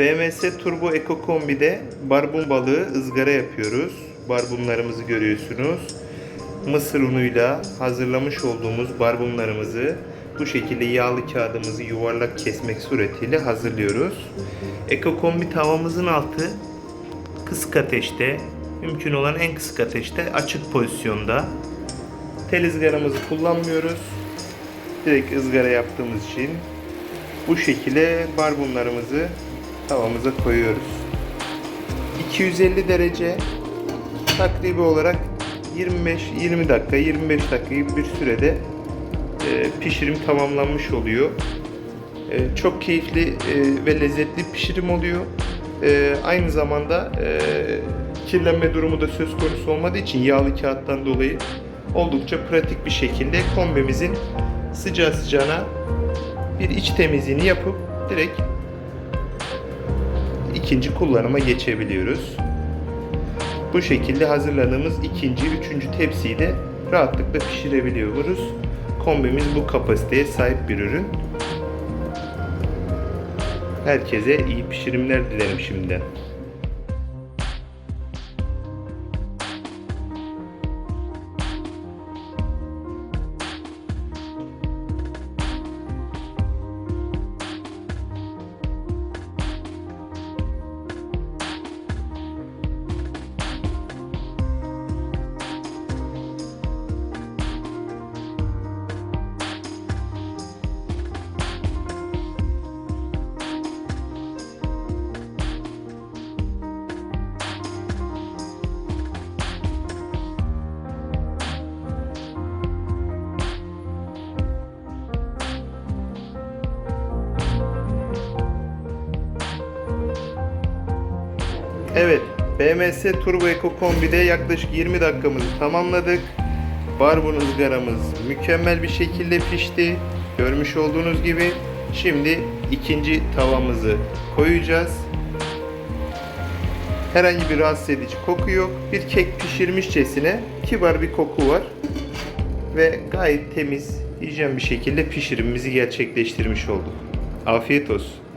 BMS Turbo Eco Kombi'de barbun balığı ızgara yapıyoruz. Barbunlarımızı görüyorsunuz. Mısır unuyla hazırlamış olduğumuz barbunlarımızı bu şekilde yağlı kağıdımızı yuvarlak kesmek suretiyle hazırlıyoruz. Eco Kombi tavamızın altı kısık ateşte, mümkün olan en kısık ateşte açık pozisyonda. Tel ızgaramızı kullanmıyoruz. Direkt ızgara yaptığımız için bu şekilde barbunlarımızı tavamıza koyuyoruz. 250 derece takribi olarak 25-20 dakika 25 dakika bir sürede e, pişirim tamamlanmış oluyor. E, çok keyifli e, ve lezzetli pişirim oluyor. Aynı zamanda kirlenme durumu da söz konusu olmadığı için yağlı kağıttan dolayı oldukça pratik bir şekilde kombimizin sıcağı sıcağına bir iç temizliğini yapıp direkt ikinci kullanıma geçebiliyoruz. Bu şekilde hazırladığımız ikinci, üçüncü tepsiyi de rahatlıkla pişirebiliyoruz. Kombimiz bu kapasiteye sahip bir ürün. Herkese iyi pişirimler dilerim şimdiden. Evet, BMS Turbo Eco Kombi'de yaklaşık 20 dakikamızı tamamladık. Barbun ızgaramız mükemmel bir şekilde pişti. Görmüş olduğunuz gibi. Şimdi ikinci tavamızı koyacağız. Herhangi bir rahatsız edici koku yok. Bir kek pişirmişçesine kibar bir koku var. Ve gayet temiz, hijyen bir şekilde pişirimimizi gerçekleştirmiş olduk. Afiyet olsun.